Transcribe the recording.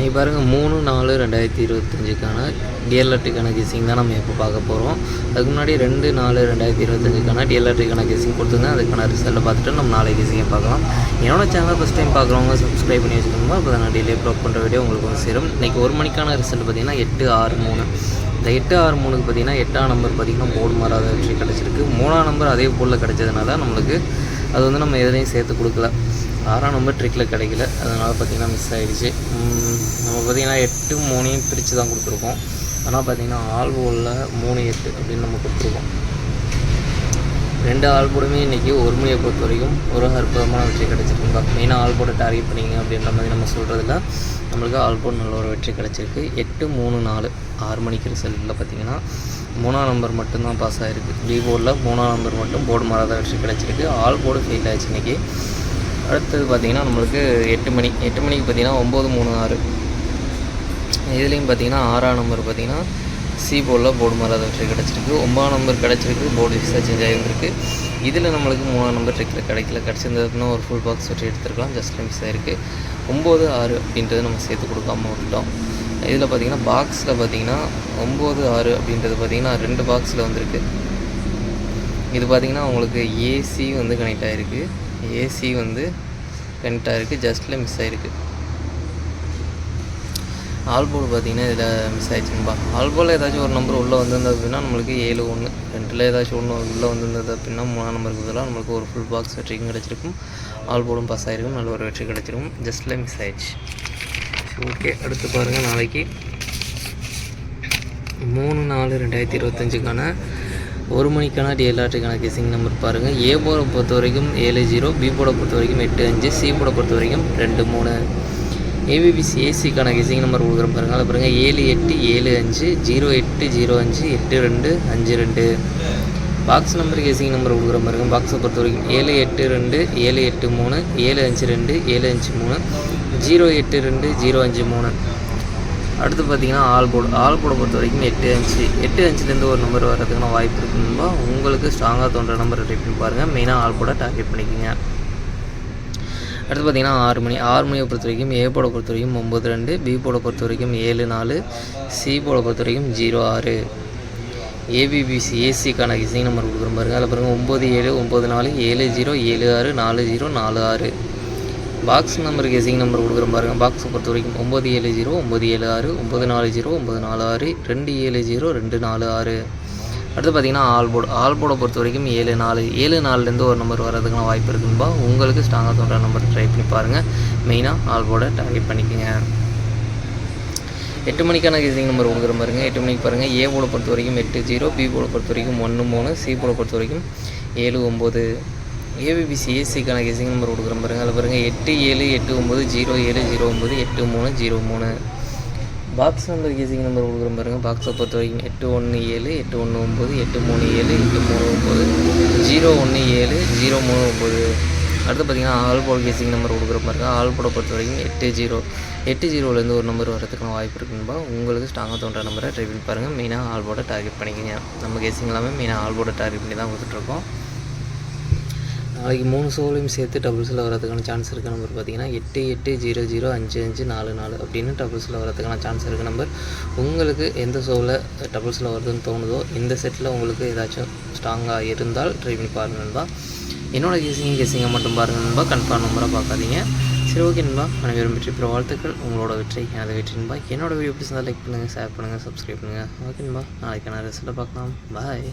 நீ பாருங்கள் மூணு நாலு ரெண்டாயிரத்தி இருபத்தஞ்சுக்கான டிஎல்ஆர்டிக்கான கெஸிங் தான் நம்ம எப்போ பார்க்க போகிறோம் அதுக்கு முன்னாடி ரெண்டு நாலு ரெண்டாயிரத்தி இருபத்தஞ்சுக்கான டிஎல்ஆர்டிக்கான கெஸிங் கொடுத்துருந்தேன். அதுக்கான ரிசல்ட்டை பார்த்துட்டு நம்ம நாளை கெஸிங்கை பார்க்கலாம். என்னோட சேனல் ஃபஸ்ட் டைம் பார்க்குறவங்க சப்ஸ்கிரைப் பண்ணி வச்சுக்கோங்க. அப்போ நான் டெய்லி அப்லோட் பண்ணுற வீடியோ உங்களுக்கு வந்து சேரும். இன்றைக்கி ஒரு மணிக்கான ரிசல்ட் பார்த்திங்கன்னா எட்டு ஆறு மூணு. இந்த எட்டு ஆறு மூணுக்கு பார்த்திங்கன்னா எட்டாம் நம்பர் பார்த்திங்கன்னா போர்டு மாறாத வெற்றி கிடச்சிருக்கு. மூணாம் நம்பர் அதே போலில் கிடச்சதுனால நம்மளுக்கு அது வந்து நம்ம எதுலேயும் சேர்த்து கொடுக்கல. ஆறாம் நம்பர் ட்ரிக்கில் கிடைக்கல. அதனால் பார்த்திங்கன்னா மிஸ் ஆகிடுச்சு நம்ம பார்த்திங்கன்னா எட்டு மூணையும் பிரித்து தான் கொடுத்துருக்கோம். ஆனால் பார்த்திங்கன்னா ஆல்போவில் மூணு எட்டு அப்படின்னு நம்ம கொடுத்துருக்கோம். ரெண்டு ஆல்போர்டுமே இன்றைக்கி ஒரு மணியை பொறுத்த வரைக்கும் ஒரு அற்புதமான வெற்றி கிடச்சிருக்கு மெயினாக ஆல்போர்டை டார்கெட் பண்ணிங்க அப்படின்ற மாதிரி நம்ம சொல்கிறதுல நம்மளுக்கு ஆல்போர்ட் நல்ல ஒரு வெற்றி கிடச்சிருக்கு. எட்டு மூணு நாலு ஆறு மணிக்கு ரிசல்ட்டில் பார்த்திங்கன்னா மூணாம் நம்பர் மட்டும்தான் பாஸ் ஆகிருக்கு பி போர்டில் மூணாம் நம்பர் மட்டும் போர்டு மாறாத வெற்றி கிடச்சிருக்கு. ஆல் போர்டு ஃபெயில் ஆச்சு இன்றைக்கி அடுத்தது பார்த்திங்கன்னா நம்மளுக்கு எட்டு மணி எட்டு மணிக்கு பார்த்திங்கன்னா ஒம்பது மூணு ஆறு. இதுலேயும் பார்த்திங்கன்னா ஆறாம் நம்பர் பார்த்திங்கன்னா சி போர்டில் போர்டு மாறாத வெற்றி கிடச்சிருக்கு. ஒம்பதாம் நம்பர் கிடச்சிருக்கு போர்டு விசா சேஞ்ச் ஆகியிருந்திருக்கு இதில் நம்மளுக்கு மூணாம் நம்பர் ட்ரிக்கில் கிடைக்கல. கிடச்சிருந்ததுன்னா ஒரு ஃபுல் பாக்ஸ் வெற்றி எடுத்துருக்கலாம். ஜஸ்ட் மிஸ் ஆகிருக்கு ஒம்பது ஆறு அப்படின்றது நம்ம சேர்த்து கொடுக்காம விட்டோம் இதில் பார்த்திங்கன்னா பாக்ஸில் பார்த்திங்கன்னா ஒம்பது ஆறு அப்படின்றது பார்த்திங்கன்னா ரெண்டு பாக்ஸில் வந்திருக்கு. இது பார்த்திங்கன்னா உங்களுக்கு ஏசி வந்து கனெக்ட் ஆகிருக்கு ஏசி வந்து கனெக்ட் ஆகிருக்கு ஜஸ்ட்டில் மிஸ் ஆகிருக்கு ஆல்போர்டு பார்த்தீங்கன்னா இதில் மிஸ் ஆயிடுச்சுங்கப்பா ஆல்போர்டில் ஏதாச்சும் ஒரு நம்பர் உள்ளே வந்திருந்தது அப்படின்னா நம்மளுக்கு ஏழு ஒன்று ரெண்டில் ஏதாச்சும் ஒன்று உள்ளே வந்திருந்தது அப்படின்னா மூணாம் நம்பருக்கு பதிலாக நம்மளுக்கு ஒரு ஃபுல் பாக்ஸ் வெற்றிக்கும் கிடச்சிருக்கும். ஆல்போர்டும் பாஸ் ஆகிருக்கும் நல்ல ஒரு வெற்றி கிடச்சிருக்கும் ஜஸ்ட்டில் மிஸ் ஆயிடுச்சு. ஓகே அடுத்து பாருங்கள் நாளைக்கு. மூணு நாலு ரெண்டாயிரத்தி இருபத்தஞ்சுக்கான ஒரு மணிக்கான டிஎல்ஆர்டிக்கான கேசிங் நம்பர் பாருங்கள் ஏ போர்டை பொறுத்த வரைக்கும் ஏழு ஜீரோ பி போர்டை பொறுத்த வரைக்கும் எட்டு அஞ்சு சி போர்டை பொறுத்த வரைக்கும் ரெண்டு மூணு. ஏபிபிசி ஏசிக்கான கெசிங் நம்பர் கொடுக்குறோம் பாருங்கள் அதை பாருங்கள் ஏழு எட்டு ஏழு அஞ்சு ஜீரோ எட்டு ஜீரோ அஞ்சு எட்டு ரெண்டு அஞ்சு ரெண்டு. பாக்ஸ் நம்பர் கேசிங் நம்பர் கொடுக்குற பாருங்க. பாக்ஸை பொறுத்த வரைக்கும் ஏழு எட்டு ரெண்டு ஏழு எட்டு மூணு ஏழு அஞ்சு ரெண்டு ஏழு அஞ்சு மூணு ஜீரோ எட்டு ரெண்டு ஜீரோ அஞ்சு மூணு. அடுத்து பார்த்தீங்கன்னா ஆல் போர்டு ஆல் போர்டை பொறுத்த வரைக்கும் எட்டு அஞ்சு எட்டு அஞ்சுலேருந்து ஒரு நம்பர் வர்றதுக்கான வாய்ப்பு இருக்குன்னா உங்களுக்கு ஸ்ட்ராங்காக தோன்ற நம்பரை டைப் பண்ணி பாருங்கள் மெயினாக ஆல் போர்டை டார்கெட் பண்ணிக்கோங்க. அடுத்து பார்த்தீங்கன்னா ஆறு மணி ஆறு மணியை பொறுத்த வரைக்கும் ஏ போட பொறுத்த வரைக்கும் ஒம்பது ரெண்டு பி போட பொறுத்த வரைக்கும் ஏழு நாலு சி போட பொறுத்த வரைக்கும் ஜீரோ ஆறு. ஏபிபிசி ஏசிக்கான இசை நம்பர் கொடுக்குற பாருங்க. அதில் பாருங்கள் ஒம்பது ஏழு ஒம்பது நாலு ஏழு ஜீரோ ஏழு ஆறு நாலு ஜீரோ நாலு ஆறு. பாக்ஸ் நம்பர் கெசிங் நம்பர் கொடுக்குற பாருங்க. பாக்ஸை பொறுத்த வரைக்கும் ஒம்பது ஏழு ஜீரோ ஒம்பது ஏழு ஆறு ஒம்பது நாலு ஜீரோ ஒம்பது நாலு ஆறு ரெண்டு ஏழு ஜீரோ ரெண்டு நாலு ஆறு. அடுத்து பார்த்தீங்கன்னா ஆல்போர்டு ஆல்போர்டை பொறுத்த வரைக்கும் ஏழு நாலு ஏழு நாலுலேருந்து ஒரு நம்பர் வரதுக்கான வாய்ப்பு இருக்குதுபா உங்களுக்கு ஸ்ட்ராங்காக தோன்ற நம்பர் ட்ரை பண்ணி பாருங்கள் மெயினாக ஆல்போர்டை டார்கெட் பண்ணிக்கோங்க. எட்டு மணிக்கான கெசிங் நம்பர் கொடுக்குற பாருங்க. எட்டு மணிக்கு பாருங்கள் ஏ போல பொறுத்த வரைக்கும் எட்டு ஜீரோ பி போல பொறுத்த வரைக்கும் ஒன்று மூணு சி போல பொறுத்த வரைக்கும் ஏழு ஒம்பது ஏபிபிசி ஏசிக்கான கேசிங் நம்பர் கொடுக்குறேன் பாருங்கள் அதில் பாருங்கள் எட்டு ஏழு எட்டு ஒம்பது ஜீரோ ஏழு ஜீரோ ஒம்பது எட்டு மூணு ஜீரோ மூணு. பாக்ஸ் நம்பர் கீசிங் நம்பர் கொடுக்குறேன் பாருங்கள் பாக்ஸை பொறுத்த வரைக்கும் எட்டு ஒன்று ஏழு எட்டு ஒன்று ஒம்பது எட்டு மூணு ஏழு எட்டு மூணு ஒம்பது ஜீரோ ஒன்று ஏழு ஜீரோ மூணு ஒம்பது அடுத்து பார்த்தீங்கன்னா ஆல் கேசிங் நம்பர் கொடுக்குற பாருங்க. ஆல் பொறுத்த வரைக்கும் எட்டு ஜீரோ. எட்டு ஜீரோலேருந்து ஒரு நம்பர் வரதுக்கான வாய்ப்பு இருக்குன்பா உங்களுக்கு ஸ்ட்ராங்காக தோன்ற நம்பரை ட்ரை பண்ணி பாருங்கள் மெயினாக ஆல்போட டார்கெட் பண்ணிக்கோங்க. நம்ம கேசிங் எல்லாமே மெயினாக ஆல்போட டார்கெட் பண்ணி தான் கொடுத்துட்ருக்கோம் நாளைக்கு மூணு ஷோலையும் சேர்த்து டபுள்ஸில் வரதுக்கான சான்ஸ் இருக்க நம்பர் பார்த்தீங்கன்னா எட்டு எட்டு ஜீரோ ஜீரோ அஞ்சு அஞ்சு நாலு நாலு அப்படின்னு டபுள்ஸில் வரதுக்கான சான்ஸ் இருக்க நம்பர் உங்களுக்கு எந்த ஷோவில் டபுள்ஸில் வருதுன்னு தோணுதோ இந்த செட்டில் உங்களுக்கு ஏதாச்சும் ஸ்ட்ராங்காக இருந்தால் ட்ரை பண்ணி பாருங்கள் நண்பா. என்னோட கேசிங்க கேசிங்க மட்டும் பாருங்கள் நண்பா. கன்ஃபார்ம் நம்பராக பார்க்காதீங்க. சரி ஓகே நண்பா. அனைவரும் வெற்றி பெற வாழ்த்துக்கள். உங்களோட வெற்றி எனது வெற்றி நண்பா. என்னோட வீடியோ பிடிச்சிருந்தால் லைக் பண்ணுங்கள் ஷேர் பண்ணுங்கள் சப்ஸ்கிரைப் பண்ணுங்கள் ஓகே நண்பா. நாளைக்கான ரிசல்ட்டை பார்க்கலாம். பாய்